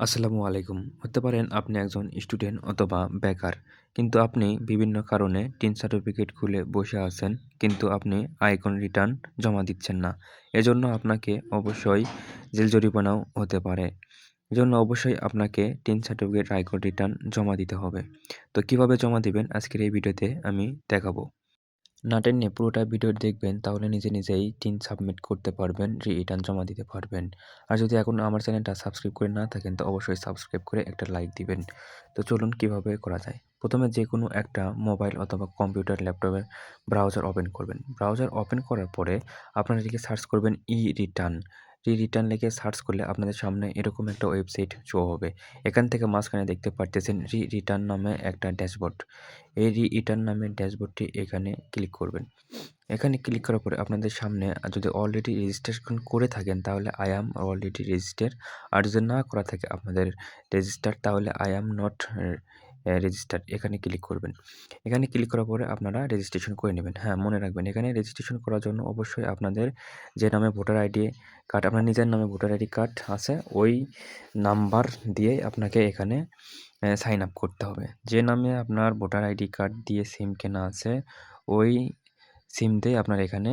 আসসালামু আলাইকুম। হতে পারেন আপনি একজন স্টুডেন্ট অথবা বেকার। কিন্তু আপনি বিভিন্ন কারণে টিন সার্টিফিকেট খুলে বসে আছেন, কিন্তু আপনি আয়কর রিটার্ন জমা দিচ্ছেন না। এজন্য আপনাকে অবশ্যই জেল জরিমানাও হতে পারে। এজন্য অবশ্যই আপনাকে টিন সার্টিফিকেট, আয়কর রিটার্ন জমা দিতে হবে। তো কীভাবে জমা দিবেন আজকের এই ভিডিওতে আমি দেখাবো। না নিয়ে পুরোটা ভিডিও দেখবেন তাহলে নিজে নিজেই টিন সাবমিট করতে পারবেন, রিটার্ন জমা দিতে পারবেন। আর যদি এখন আমার চ্যানেলটা সাবস্ক্রাইব করে না থাকেন তো অবশ্যই সাবস্ক্রাইব করে একটা লাইক দিবেন। তো চলুন কীভাবে করা যায়। প্রথমে যে কোনো একটা মোবাইল অথবা কম্পিউটার, ল্যাপটপে ব্রাউজার ওপেন করবেন। ব্রাউজার ওপেন করার পরে আপনারা এটিকে সার্চ করবেন ই রিটার্ন। ই রিটার্ন লিখে সার্চ করলে আপনাদের সামনে এরকম একটা ওয়েবসাইট শো হবে। এখান থেকে মাঝখানে দেখতে পারতেছেন রি রিটার্ন নামে একটা ড্যাশবোর্ড। এই রি রিটার্ন নামের ড্যাশবোর্ডটি এখানে ক্লিক করবেন। এখানে ক্লিক করার পরে আপনাদের সামনে যদি অলরেডি রেজিস্ট্রেশন করে থাকেন, তাহলে আই অ্যাম অলরেডি রেজিস্টার আর যদি না করা থাকে আপনাদের রেজিস্টার তাহলে আই অ্যাম নট রেজিস্টার এখানে ক্লিক করবেন। এখানে ক্লিক করার পরে আপনারা রেজিস্ট্রেশন করে নেবেন। হ্যাঁ, মনে রাখবেন এখানে রেজিস্ট্রেশন করার জন্য অবশ্যই আপনাদের যে নামে ভোটার আইডি কার্ড আপনার নিজের নামে ভোটার আইডি কার্ড আছে ওই নাম্বার দিয়ে আপনাকে এখানে সাইন আপ করতে হবে। যে নামে আপনার ভোটার আইডি কার্ড দিয়ে সিম কেনা আছে ওই সিম দিয়ে আপনার এখানে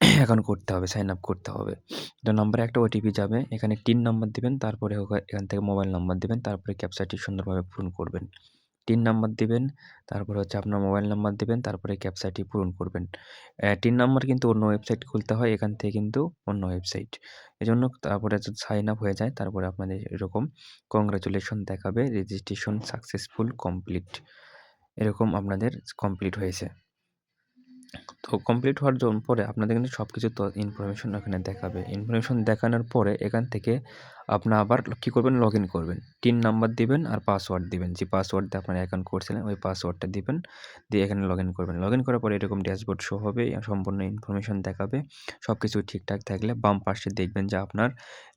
অ্যাকাউন্ট করতে হবে, সাইন আপ করতে হবে। তো নাম্বারে একটা ওটিপি যাবে। এখানে টিন নাম্বার দিবেন, তারপরে এখান থেকে মোবাইল নাম্বার দেবেন তারপরে ক্যাপচাটি সুন্দরভাবে পূরণ করবেন। টিন নাম্বার দিবেন, তারপরে হচ্ছে আপনার মোবাইল নাম্বার দেবেন তারপরে ক্যাপচাটি পূরণ করবেন। টিন নাম্বার কিন্তু অন্য ওয়েবসাইট খুলতে হয়, এখান থেকে কিন্তু অন্য ওয়েবসাইট। এজন্য তারপরে যদি সাইন আপ হয়ে যায়, তারপরে আপনাদের এরকম কংগ্রাচুলেশন দেখাবে, রেজিস্ট্রেশন সাকসেসফুল কমপ্লিট। এরকম আপনাদের কমপ্লিট হয়েছে। তো কমপ্লিট হওয়ার জন্য পরে আপনাদের কিন্তু সব কিছু তো ইনফরমেশন এখানে দেখাবে। ইনফরমেশন দেখানোর পরে এখান থেকে আপনার আবার কী করবেন? লগ ইন করবেন। তিন নাম্বার দিবেন আর পাসওয়ার্ড দিবেন। যে পাসওয়ার্ড দিয়ে আপনার অ্যাকাউন্ট করছিলেন, ওই পাসওয়ার্ডটা দিবেন। দিয়ে এখানে লগ ইন করবেন। লগ ইন করার পরে এরকম ড্যাশবোর্ড শো হবে, সম্পূর্ণ ইনফরমেশন দেখাবে। সব কিছু ঠিকঠাক থাকলে বাম পাশে দেখবেন যে আপনার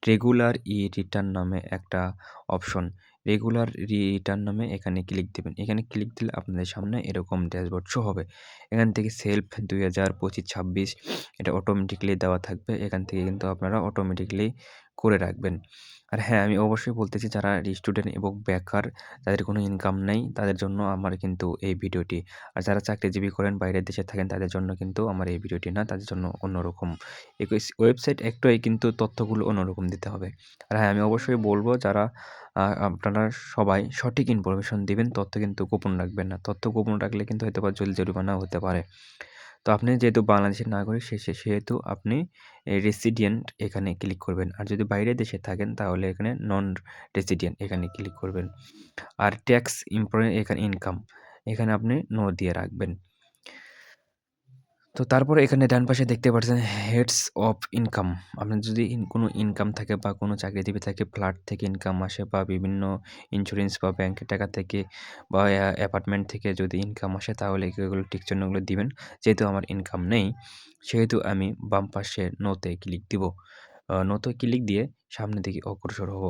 রেগুলার ই রিটার্ন নামে একটা অপশন রেগুলার রিটার্ন নামে এখানে ক্লিক দেবেন। এখানে ক্লিক দিলে আপনাদের সামনে এরকম ড্যাশবোর্ড শো হবে। এখান থেকে সেলফ দুই হাজার পঁচিশ ছাব্বিশ এটা অটোমেটিকলি দেওয়া থাকবে। এখান থেকে কিন্তু আপনারা অটোমেটিকলি করে রাখবেন। আর হ্যাঁ আমি অবশ্যই বলতেছি যারা স্টুডেন্ট এবং বেকার, তাদের কোনো ইনকাম নেই, তাদের জন্য আমার কিন্তু এই ভিডিওটি। আর যারা চাকরিজীবী করেন, বাইরের দেশে থাকেন, তাদের জন্য কিন্তু আমার এই ভিডিওটি না, তাদের জন্য অন্যরকম। ওয়েবসাইট একটাই কিন্তু তথ্যগুলো অন্যরকম দিতে হবে। আর হ্যাঁ আমি অবশ্যই বলব যারা আপনারা সবাই সঠিক ইনফরমেশন দিবেন, তথ্য কিন্তু গোপন রাখবেন না। তথ্য গোপন রাখলে কিন্তু হয়তো বা জল জরিমানা হতে পারে। তো আপনি যেহেতু বাংলাদেশের নাগরিক, সে সেহেতু আপনি রেসিডিয়েন্ট এখানে ক্লিক করবেন। আর যদি বাইরের দেশে থাকেন, তাহলে এখানে নন রেসিডিয়েন্ট এখানে ক্লিক করবেন। আর ট্যাক্স ইম্পর্টেন্ট এখানে ইনকাম এখানে আপনি নো দিয়ে রাখবেন। তো তারপরে এখানে ডান পাশে দেখতে পাচ্ছেন হেডস অফ ইনকাম আপনার যদি কোনো ইনকাম থাকে বা কোনো চাকরি চাকরিজীবী থাকে ফ্ল্যাট থেকে ইনকাম আসে বা বিভিন্ন ইন্স্যুরেন্স বা ব্যাংকের টাকা থেকে বা অ্যাপার্টমেন্ট থেকে যদি ইনকাম আসে, তাহলে এগুলো টিক চিহ্নগুলো দিবেন। যেহেতু আমার ইনকাম নেই, সেহেতু আমি বাম পাশে নোতে ক্লিক দিব। নোতে ক্লিক দিয়ে সামনে দিকে অগ্রসর হব।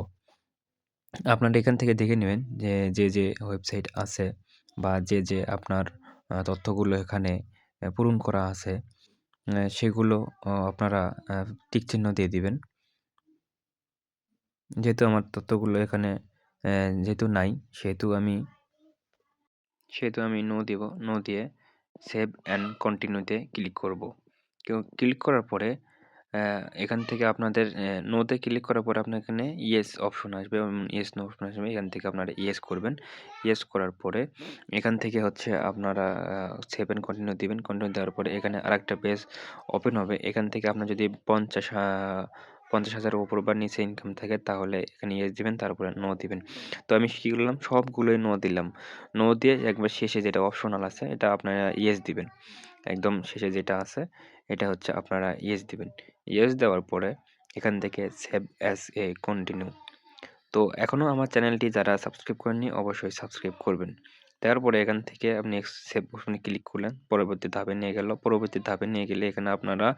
আপনারা এখান থেকে দেখে নেবেন যে যে যে ওয়েবসাইট আছে বা যে যে আপনার তথ্যগুলো এখানে পূরণ করা আছে সেগুলো আপনারা টিক চিহ্ন দিয়ে দিবেন। যেহেতু আমার তথ্যগুলো এখানে যেহেতু নাই, সেহেতু আমি সেহেতু আমি নো দিব নো দিয়ে সেভ অ্যান্ড কন্টিনিউতে ক্লিক করব। কেউ ক্লিক করার পরে এখান থেকে আপনাদের নোতে ক্লিক করার পরে আপনার এখানে ইয়েস অপশন আসবে ইয়েস নো অপশন আসবে। এখান থেকে আপনারা ইয়েস করবেন। ইয়েস করার পরে এখান থেকে হচ্ছে আপনারা সেভেন কন্টিনিউ দিবেন। কন্টিনিউ দেওয়ার পরে এখানে আরেকটা পেজ ওপেন হবে। এখান থেকে আপনার যদি পঞ্চাশ পঞ্চাশ হাজারের ওপর বা নিচে ইনকাম থাকে তাহলে এখানে ইয়েস দিবেন, তারপরে নো দিবেন। তো আমি কী করলাম? সবগুলোই নো দিলাম। নো দিয়ে একবার শেষে যেটা অপশনাল আছে, এটা আপনারা ইয়েস দিবেন। একদম শেষে যেটা আছে এটা হচ্ছে আপনারা ইয়েস দিবেন। ইয়েস দেওয়ার পরে এখান থেকে সেভ অ্যাস এ কন্টিনিউ তো এখনও আমার চ্যানেলটি যারা সাবস্ক্রাইব করেননি অবশ্যই সাবস্ক্রাইব করবেন। তারপরে এখান থেকে আপনি সেভ অপশনে ক্লিক করলেন। পরবর্তী ধাপে নিয়ে গেল। পরবর্তী ধাপে নিয়ে গেলে এখানে আপনারা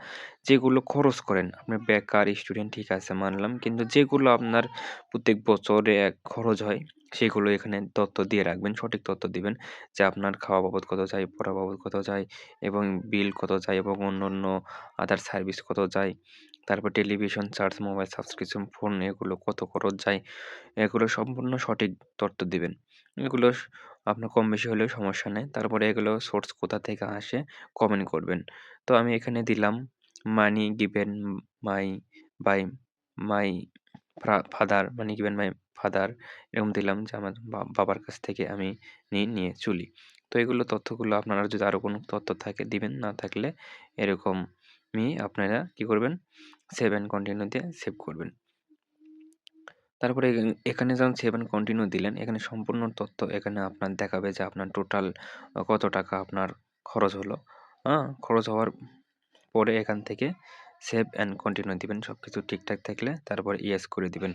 যেগুলো খরচ করেন আপনার বেকার স্টুডেন্ট ঠিক আছে মানলাম। কিন্তু যেগুলো আপনার প্রত্যেক বছরে খরচ হয় সেগুলো এখানে তথ্য দিয়ে রাখবেন, সঠিক তথ্য দিবেন যে আপনার খাওয়া বাবদ কত চাই, পড়া বাবদ কত চাই এবং বিল কত চাই এবং অন্য অন্য আদার সার্ভিস কত চাই। তারপর television charge mobile subscription phone এগুলো কত খরচ যায় এগুলো সম্পূর্ণ সঠিক তথ্য দিবেন। এগুলো আপনার কম বেশি হলেও সমস্যা নেই। তারপরে এগুলো সোর্স কোথা থেকে আসে কমেন্ট করবেন। তো আমি এখানে দিলাম money given my by my father মানে গিভেন মাই ফাদার এরকম দিলাম যে আমার বাবার কাছ থেকে আমি নিয়ে নিয়ে চলি। তো এগুলো তথ্যগুলো আপনারা যদি আরও কোনো তথ্য থাকে, দিবেন, না থাকলে এরকম এরকমই আপনারা কি করবেন? সেভ অ্যান্ড কন্টিনিউ দিয়ে সেভ করবেন। তারপরে এখানে যখন সেভ অ্যান্ড কন্টিনিউ দিলেন, এখানে সম্পূর্ণ তথ্য এখানে আপনার দেখাবে যে আপনার টোটাল কত টাকা আপনার খরচ হলো। হ্যাঁ খরচ হওয়ার পরে এখান থেকে সেভ অ্যান্ড কন্টিনিউ দিবেন সব কিছু ঠিকঠাক থাকলে তারপর ইয়েস করে দিবেন।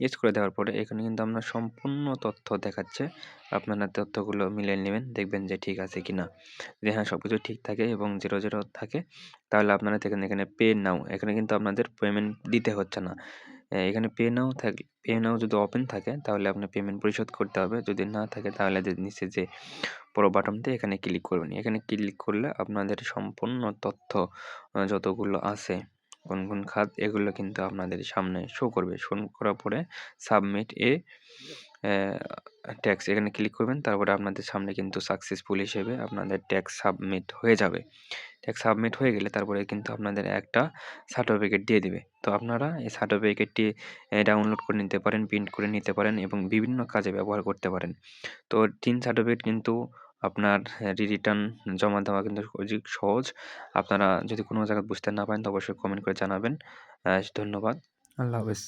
ইয়েস করে দেওয়ার পরে এখানে কিন্তু আপনার সম্পূর্ণ তথ্য দেখাচ্ছে, আপনারা তথ্যগুলো মিলিয়ে নেবেন, দেখবেন যে ঠিক আছে কি না যে হ্যাঁ সব কিছু ঠিক থাকে এবং জিরো জিরো থাকে, তাহলে আপনারা এখানে এখানে পে নাও এখানে কিন্তু আপনাদের পেমেন্ট দিতে হচ্ছে না। এখানে পে নাও থাকে পে নাও যদি ওপেন থাকে, তাহলে আপনার পেমেন্ট পরিশোধ করতে হবে। যদি না থাকে, তাহলে যে নিচে যে বড় বাটনতে এখানে ক্লিক করবেন এখানে ক্লিক করলে আপনাদের সম্পূর্ণ তথ্য যতগুলো আছে, কোন কোন খাত, এগুলো কিন্তু আপনাদের সামনে শো করবে। শো করার পরে সাবমিট এ ট্যাক্স এখানে ক্লিক করবেন, তারপরে আপনাদের সামনে কিন্তু সাকসেসফুল হিসেবে আপনাদের ট্যাক্স সাবমিট হয়ে যাবে। ট্যাক্স সাবমিট হয়ে গেলে তারপরে কিন্তু আপনাদের একটা সার্টিফিকেট দিয়ে দিবে। তো আপনারা এই সার্টিফিকেটটি ডাউনলোড করে নিতে পারেন প্রিন্ট করে নিতে পারেন এবং বিভিন্ন কাজে ব্যবহার করতে পারেন। তো তিন সার্টিফিকেট কিন্তু আপনার রিটার্ন জমা দেওয়া কিন্তু সহজ। আপনারা যদি কোনো জায়গায় বুঝতে না পারেন, তো অবশ্যই কমেন্ট করে জানাবেন। ধন্যবাদ। আল্লাহ হাফেজ।